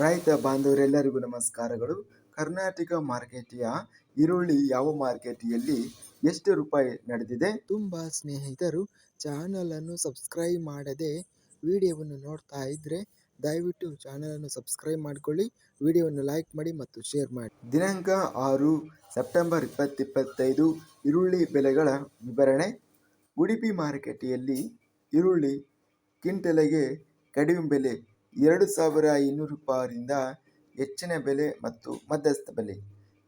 ರೈತ ಬಾಂಧವರೆಲ್ಲರಿಗೂ ನಮಸ್ಕಾರಗಳು. ಕರ್ನಾಟಕ ಮಾರ್ಕೆಟಿಯ ಈರುಳ್ಳಿ ಯಾವ ಮಾರ್ಕೆಟಿಯಲ್ಲಿ ಎಷ್ಟು ರೂಪಾಯಿ ನಡೆದಿದೆ? ತುಂಬ ಸ್ನೇಹಿತರು ಚಾನಲನ್ನು ಸಬ್ಸ್ಕ್ರೈಬ್ ಮಾಡದೆ ವಿಡಿಯೋವನ್ನು ನೋಡ್ತಾ ಇದ್ದರೆ ದಯವಿಟ್ಟು ಚಾನಲನ್ನು ಸಬ್ಸ್ಕ್ರೈಬ್ ಮಾಡಿಕೊಳ್ಳಿ, ವಿಡಿಯೋವನ್ನು ಲೈಕ್ ಮಾಡಿ ಮತ್ತು ಶೇರ್ ಮಾಡಿ. ದಿನಾಂಕ ಆರು ಸೆಪ್ಟೆಂಬರ್ ಇಪ್ಪತ್ತಿಪ್ಪತ್ತೈದು, ಈರುಳ್ಳಿ ಬೆಲೆಗಳ ವಿವರಣೆ. ಉಡುಪಿ ಮಾರುಕಟ್ಟೆಯಲ್ಲಿ ಈರುಳ್ಳಿ ಕ್ವಿಂಟಲಿಗೆ ಕಡಿಮೆ ಬೆಲೆ ಎರಡು ಸಾವಿರ ಇನ್ನೂರು ರೂಪಾಯಿಂದ ಹೆಚ್ಚಿನ ಬೆಲೆ ಮತ್ತು ಮಧ್ಯಸ್ಥ ಬೆಲೆ.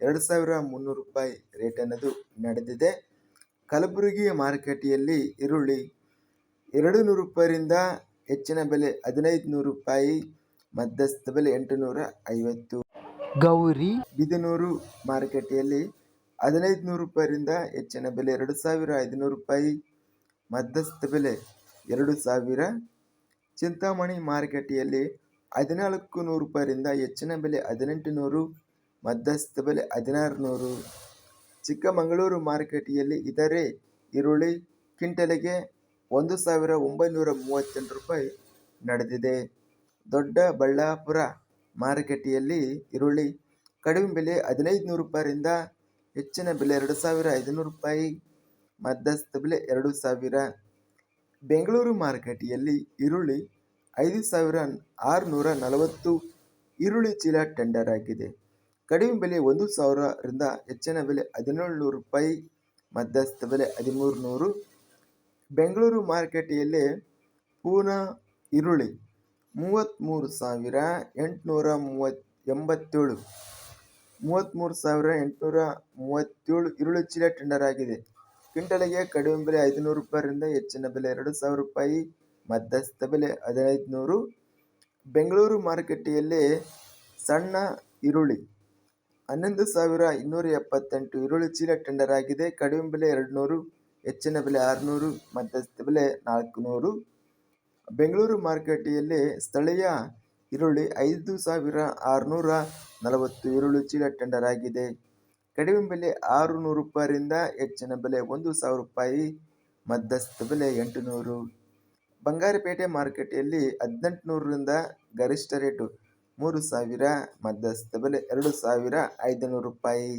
ಎರಡು ಸಾವಿರ ಮುನ್ನೂರು ರೂಪಾಯಿ ರೇಟ್ ಅನ್ನೋದು ನಡೆದಿದೆ. ಕಲಬುರಗಿ ಮಾರುಕಟ್ಟೆಯಲ್ಲಿ ಈರುಳ್ಳಿ ಎರಡು ನೂರು ರೂಪಾಯಿಯಿಂದ ಹೆಚ್ಚಿನ ಬೆಲೆ ಹದಿನೈದು ನೂರು ರೂಪಾಯಿ ಮಧ್ಯಸ್ಥ ಬೆಲೆ ಎಂಟು ನೂರ ಐವತ್ತು ಗೌರಿ ಬಿದನೂರು ಮಾರುಕಟ್ಟೆಯಲ್ಲಿ ಹದಿನೈದು ನೂರು ರೂಪಾಯಿಯಿಂದ ಹೆಚ್ಚಿನ ಬೆಲೆ ಎರಡು ಸಾವಿರ ಐದುನೂರು ರೂಪಾಯಿ ಮಧ್ಯಸ್ಥ ಬೆಲೆ ಎರಡು ಸಾವಿರ ಚಿಂತಾಮಣಿ ಮಾರುಕಟ್ಟೆಯಲ್ಲಿ ಹದಿನಾಲ್ಕು ನೂರು ರೂಪಾಯಿಂದ ಹೆಚ್ಚಿನ ಬೆಲೆ ಹದಿನೆಂಟು ನೂರು, ಮಧ್ಯಸ್ಥ ಬೆಲೆ ಹದಿನಾರು ನೂರು. ಚಿಕ್ಕಮಗಳೂರು ಮಾರುಕಟ್ಟೆಯಲ್ಲಿ ಇದರೆ ಈರುಳ್ಳಿ ಕ್ವಿಂಟಲಿಗೆ ಒಂದು ಸಾವಿರ ಒಂಬೈನೂರ ಮೂವತ್ತೆಂಟು ರೂಪಾಯಿ ನಡೆದಿದೆ. ದೊಡ್ಡಬಳ್ಳಾಪುರ ಮಾರುಕಟ್ಟೆಯಲ್ಲಿ ಈರುಳ್ಳಿ ಕಡಿಮೆ ಬೆಲೆ ಹದಿನೈದು ನೂರು ರೂಪಾಯಿಂದ ಹೆಚ್ಚಿನ ಬೆಲೆ ಎರಡು ಸಾವಿರ ಐದುನೂರು ರೂಪಾಯಿ, ಮಧ್ಯಸ್ಥ ಬೆಲೆ ಎರಡು ಸಾವಿರ. ಬೆಂಗಳೂರು ಮಾರುಕಟ್ಟೆಯಲ್ಲಿ ಈರುಳ್ಳಿ ಐದು ಸಾವಿರ ಆರುನೂರ ನಲವತ್ತು ಈರುಳ್ಳಿ ಚೀಲ ಟೆಂಡರ್ ಆಗಿದೆ. ಕಡಿಮೆ ಬೆಲೆ ಒಂದು ಸಾವಿರದಿಂದ ಹೆಚ್ಚಿನ ಬೆಲೆ ಹದಿನೇಳು ನೂರು ರೂಪಾಯಿ, ಮಧ್ಯಸ್ಥ ಬೆಲೆ ಹದಿಮೂರು ನೂರು. ಬೆಂಗಳೂರು ಮಾರುಕಟ್ಟೆಯಲ್ಲಿ ಪೂನಾ ಈರುಳ್ಳಿ ಮೂವತ್ತ್ಮೂರು ಸಾವಿರ ಎಂಟುನೂರ ಮೂವತ್ ಎಂಬತ್ತೇಳು ಮೂವತ್ತ್ಮೂರು ಸಾವಿರ ಎಂಟುನೂರ ಮೂವತ್ತೇಳು ಈರುಳ್ಳಿ ಚೀಲ ಟೆಂಡರ್ ಆಗಿದೆ. ಕ್ವಿಂಟಲಿಗೆ ಕಡಿಮೆ ಬೆಲೆ ಐದುನೂರು ರೂಪಾಯಿರಿಂದ, ಹೆಚ್ಚಿನ ಬೆಲೆ ಎರಡು ಸಾವಿರ ರೂಪಾಯಿ, ಮಧ್ಯಸ್ಥ ಬೆಲೆ ಹದಿನೈದು ನೂರು ಬೆಂಗಳೂರು ಮಾರುಕಟ್ಟೆಯಲ್ಲಿ ಸಣ್ಣ ಈರುಳ್ಳಿ, ಹನ್ನೊಂದು ಸಾವಿರ ಇನ್ನೂರ ಎಪ್ಪತ್ತೆಂಟು ಈರುಳ್ಳಿ ಚೀಲ ಟೆಂಡರ್ ಆಗಿದೆ. ಕಡಿಮೆ ಬೆಲೆ ಎರಡು ನೂರು ಹೆಚ್ಚಿನ ಬೆಲೆ ಆರುನೂರು, ಮಧ್ಯಸ್ಥ ಬೆಲೆ ನಾಲ್ಕು ನೂರು ಬೆಂಗಳೂರು ಮಾರುಕಟ್ಟೆಯಲ್ಲಿ ಸ್ಥಳೀಯ ಈರುಳ್ಳಿ ಐದು ಸಾವಿರ ಆರುನೂರ ನಲವತ್ತು ಈರುಳ್ಳಿ ಚೀಲ ಟೆಂಡರ್ ಆಗಿದೆ. ಕಡಿಮೆ ಬೆಲೆ ಆರು ನೂರು ರೂಪಾಯಿರಿಂದ ಹೆಚ್ಚಿನ ಬೆಲೆ ಒಂದು ಸಾವಿರ ರೂಪಾಯಿ, ಮಧ್ಯಸ್ಥ ಬೆಲೆ ಎಂಟು ನೂರು ಬಂಗಾರಪೇಟೆ ಮಾರುಕಟ್ಟೆಯಲ್ಲಿ ಹದಿನೆಂಟುನೂರರಿಂದ ಗರಿಷ್ಠ ರೇಟು ಮೂರು ಸಾವಿರ, ಮಧ್ಯಸ್ಥ ಬೆಲೆ ಎರಡು ಸಾವಿರ ಐದುನೂರು ರೂಪಾಯಿ.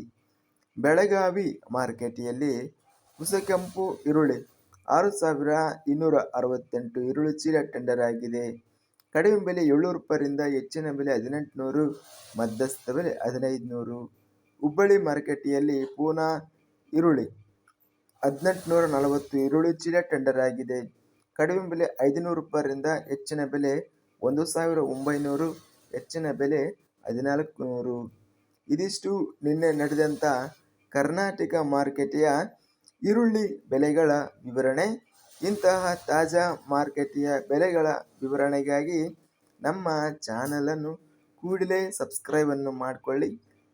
ಬೆಳಗಾವಿ ಮಾರುಕಟ್ಟೆಯಲ್ಲಿ ಕುಸಕೆಂಪು ಈರುಳ್ಳಿ ಆರು ಸಾವಿರ ಇನ್ನೂರ ಅರವತ್ತೆಂಟು ಈರುಳ್ಳಿ ಚೀಲ ಟೆಂಡರ್ ಆಗಿದೆ. ಕಡಿಮೆ ಬೆಲೆ ಏಳ್ನೂರು ರೂಪಾಯಿಂದ ಹೆಚ್ಚಿನ ಬೆಲೆ ಹದಿನೆಂಟು ನೂರು ಮಧ್ಯಸ್ಥ ಬೆಲೆ ಹದಿನೈದು ನೂರು ಹುಬ್ಬಳ್ಳಿ ಮಾರುಕಟ್ಟೆಯಲ್ಲಿ ಪೂನಾ ಈರುಳ್ಳಿ ಹದಿನೆಂಟುನೂರ ನಲವತ್ತು ಈರುಳ್ಳಿ ಚೀಲ ಟೆಂಡರ್ ಆಗಿದೆ. ಕಡಿಮೆ ಬೆಲೆ ಐದುನೂರು ರೂಪಾಯಿಂದ ಹೆಚ್ಚಿನ ಬೆಲೆ ಒಂದು ಸಾವಿರ ಒಂಬೈನೂರು, ಹೆಚ್ಚಿನ ಬೆಲೆ ಹದಿನಾಲ್ಕು ನೂರು ಇದಿಷ್ಟು ನಿನ್ನೆ ನಡೆದಂಥ ಕರ್ನಾಟಕ ಮಾರುಕಟ್ಟೆಯ ಈರುಳ್ಳಿ ಬೆಲೆಗಳ ವಿವರಣೆ. ಇಂತಹ ತಾಜಾ ಮಾರುಕಟ್ಟೆಯ ಬೆಲೆಗಳ ವಿವರಣೆಗಾಗಿ ನಮ್ಮ ಚಾನಲನ್ನು ಕೂಡಲೇ ಸಬ್ಸ್ಕ್ರೈಬನ್ನು ಮಾಡಿಕೊಳ್ಳಿ.